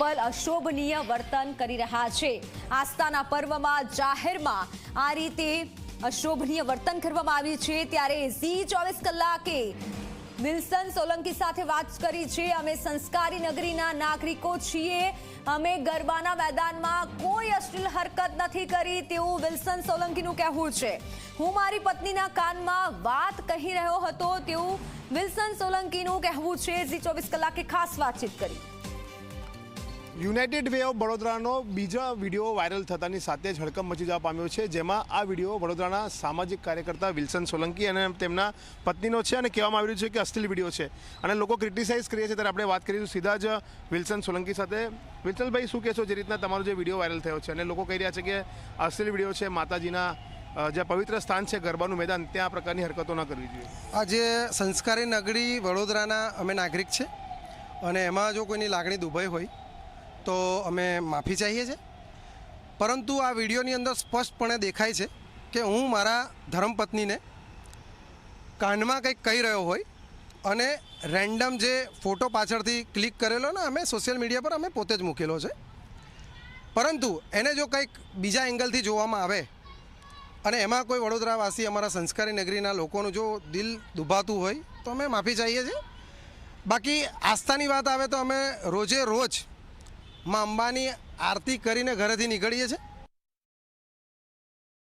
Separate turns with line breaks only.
Couple અશોભનીય વર્તન કરી રહ્યા છે. આસ્થાના પર્વમાં જાહેરમાં આ રીતે અશોભનીય વર્તન કરવામાં આવ્યું છે. ત્યારે ઝી ચોવીસ કલાકે વિલ્સન સોલંકી સાથે વાત કરી છે. અમે સંસ્કારી નગરીના નાગરિકો છીએ. અમે ગરબાના મેદાનમાં કોઈ અશ્લીલ હરકત નથી કરી તેવું વિલ્સન સોલંકીનું કહેવું છે. હું મારી પત્નીના કાનમાં વાત કહી રહ્યો હતો. તેવું વિલ્સન સોલંકીનું કહેવું છે. ઝી ચોવીસ કલાકે ખાસ વાતચીત કરી.
યુનાઇટેડ વે ઓફ વડોદરાનો બીજા વીડિયો વાયરલ થતાની સાથે જ હડકંપ મચી જવા પામ્યો છે, જેમાં આ વીડિયો વડોદરાના સામાજિક કાર્યકર્તા વિલ્સન સોલંકી અને તેમના પત્નીનો છે અને કહેવામાં આવી રહ્યું છે કે અશ્લીલ વીડિયો છે. અને લોકો ક્રિટિસાઇઝ કરીએ છીએ ત્યારે આપણે વાત કરીશું સીધા જ વિલ્સન સોલંકી સાથે. વિલ્સનભાઈ, શું કહેશો જે રીતના તમારો જે વીડિયો વાયરલ થયો છે? અને લોકો કહી રહ્યા છે કે અશ્લીલ વીડિયો છે, માતાજીના જે પવિત્ર સ્થાન છે, ગરબાનું મેદાન, ત્યાં પ્રકારની હરકતો ન કરવી જોઈએ.
આજે સંસ્કારી નગરી વડોદરાના અમે નાગરિક છે અને એમાં જો કોઈની લાગણી દુભાઈ હોય તો અમે માફી ચાહીએ છીએ. પરંતુ આ વિડીયોની અંદર સ્પષ્ટપણે દેખાય છે કે હું મારા ધર્મપત્નીને કાનમાં કંઈક કહી રહ્યો હોય અને રેન્ડમ જે ફોટો પાછળથી ક્લિક કરેલો ને અમે સોશિયલ મીડિયા પર અમે પોતે જ મૂકેલો છે. પરંતુ એને જો કંઈક બીજા એંગલથી જોવામાં આવે અને એમાં કોઈ વડોદરાવાસી અમારા સંસ્કારી નગરીના લોકોનું જો દિલ દુભાતું હોય તો અમે માફી ચાહીએ છીએ. બાકી આસ્થાની વાત આવે તો અમે રોજે રોજ માં અંબાની આરતી કરીને ઘરેથી નીકળીએ છીએ.